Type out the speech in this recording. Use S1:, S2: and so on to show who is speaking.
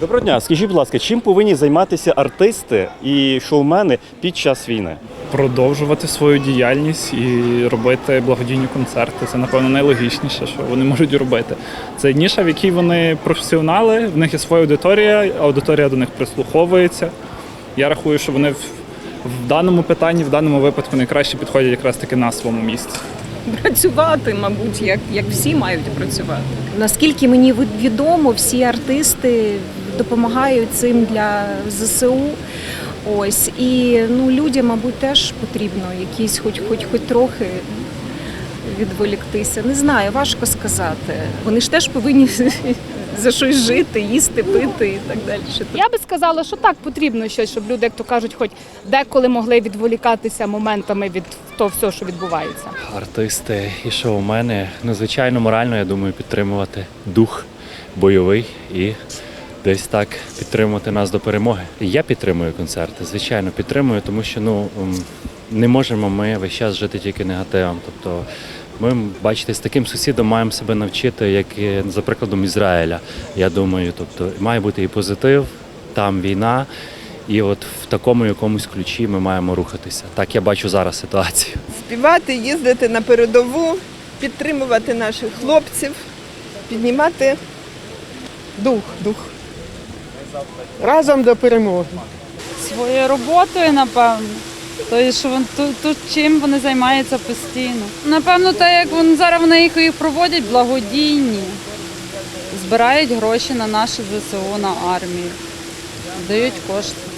S1: Доброго дня, скажіть, будь ласка, чим повинні займатися артисти і шоумени під час війни?
S2: продовжувати свою діяльність і робити благодійні концерти. Це, напевно, найлогічніше, що вони можуть робити. Це ніша, в якій вони професіонали, в них є своя аудиторія, аудиторія до них прислуховується. Я рахую, що вони в, в даному питанні, в даному випадку найкраще підходять якраз таки на своєму місці.
S3: працювати, мабуть, як, як всі мають працювати.
S4: Наскільки мені відомо, всі артисти допомагають цим для ЗСУ. Ось і ну людям, мабуть, теж потрібно якісь, хоч хоч хоч трохи відволіктися. Не знаю, важко сказати. Вони ж теж повинні за щось жити, їсти, пити і так далі.
S5: Я би сказала, що так потрібно щось, щоб люди, як то кажуть, хоч деколи могли відволікатися моментами від того всього, що відбувається.
S6: Артисти і шоумени, ну, звичайно, морально, я думаю, підтримувати дух бойовий і десь так підтримувати нас до перемоги. Я підтримую концерти, звичайно, підтримую, тому що ну не можемо ми весь час жити тільки негативом. Тобто ми, бачите, з таким сусідом маємо себе навчити, як за прикладом Ізраїля. Я думаю, тобто має бути і позитив, там війна. І от в такому якомусь ключі ми маємо рухатися. Так я бачу зараз ситуацію.
S7: співати, їздити на передову, підтримувати наших хлопців, піднімати дух, дух. Разом до перемоги.
S8: Своєю роботою, напевно. Тобто, що вон, тут, тут чим вони займаються постійно. Напевно, так як вони зараз вони їх, їх проводять благодійні, збирають гроші на наше ЗСУ, на армію, дають кошти.